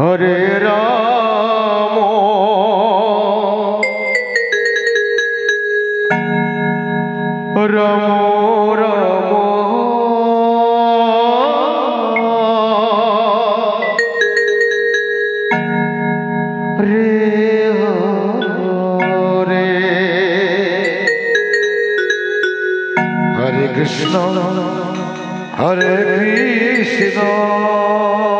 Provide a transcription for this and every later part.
হরে রাম। রাম রাম। রে রে হরে কৃষ্ণ হরে কৃষ্ণ।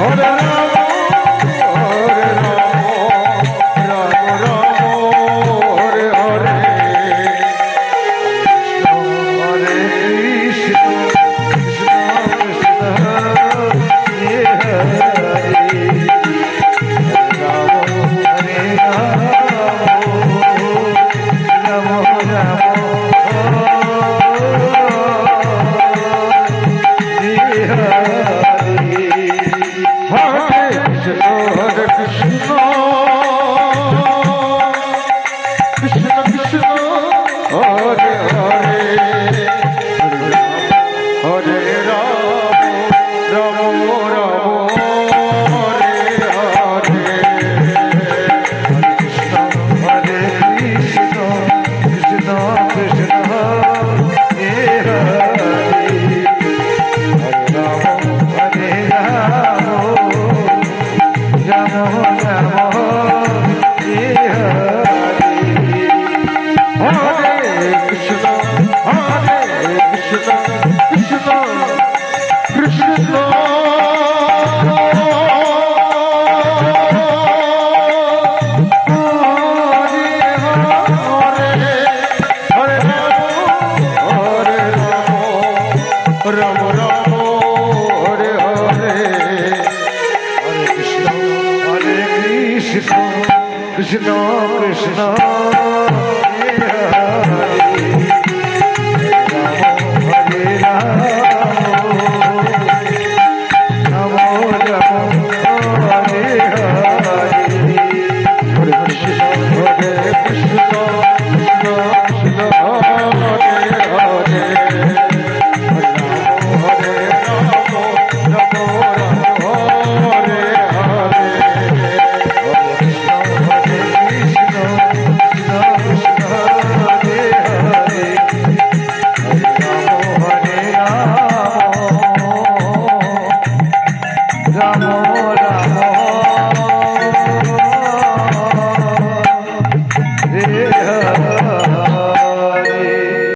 Rodarão কৃষ্ণ কৃষ্ণ।